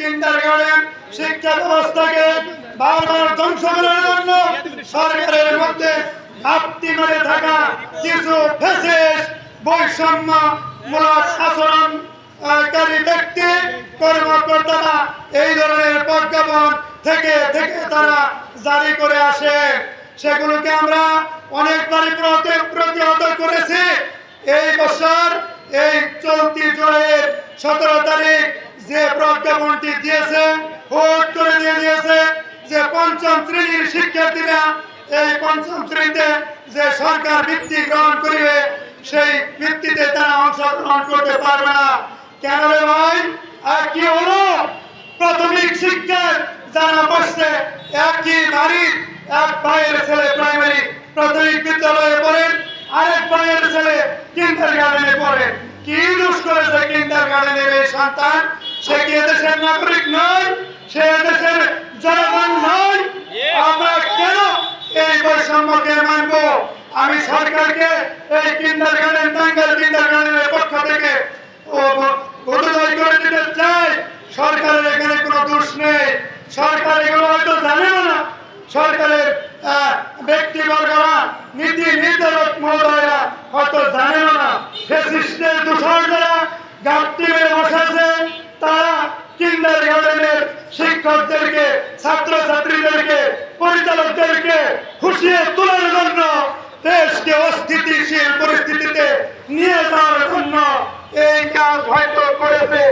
Garden শিক্ষা ব্যবস্থাকে বারবার ধ্বংস করার জন্য সরকারের মধ্যে ঘাপটি মেরে থাকা কিছু ফেসেস বৈষম্য আচরণ এই ধরনের প্রজ্ঞাপন থেকে থেকে তারা জারি করে আসে। সেগুলোকে আমরা অনেকবারই প্রতি- প্রতিহত করেছি। এই বছর এই চলতি জুলাইয়ের সতেরো তারিখ যে প্রজ্ঞাপনটি দিয়েছে, ভোট করে দিয়ে দিয়েছে যে পঞ্চম শ্রেণির শিক্ষার্থীরা, এই পঞ্চম শ্রেণীতে যে সরকার ভিত্তি গ্রহণ করিবে, সেই ভিত্তিতে তারা অংশগ্রহণ করতে পারবে না। কেন রে ভাই? আর কি হলো? প্রাথমিক শিক্ষায় যারা বসছে, একই বাড়ির এক ভাইয়ের ছেলে প্রাইমারি প্রাথমিক বিদ্যালয়ে পড়েন, আরেক ভাইয়ের ছেলে কিন্ডার গার্ডেনে পড়ে কি দোষ করেছে কিন্ডার গার্ডেনের এই সন্তান? সে কি এদেশের নাগরিক নয়? সে এদেশের জনগণ নয়? আমরা কেন এই বৈষম্যকে মানব? আমি সরকারকে এই কিন্ডার গার্ডেন টাঙ্গাইল কিন্ডার গার্ডেনের পক্ষ থেকে বোধোদয় করে দিতে চাই। সরকারের এখানে কোনো দোষ নেই। সরকার এগুলো হয়তো জানেও না সরকারের ব্যক্তিবর্গরা নীতি নির্ধারক মহোদয়রা হয়তো জানেও না ফেসিস্টের দূষণ যারা গাপটি মেরে বসেছে। কিন্ডার গার্ডেনের শিক্ষকদেরকে ছাত্র ছাত্রীদেরকে পরিচালকদেরকে হুঁশিয়ে তোলার জন্য দেশকে অস্থিতিশীল পরিস্থিতিতে নিয়ে যাওয়ার জন্য এই কাজ হয়তো করেছে।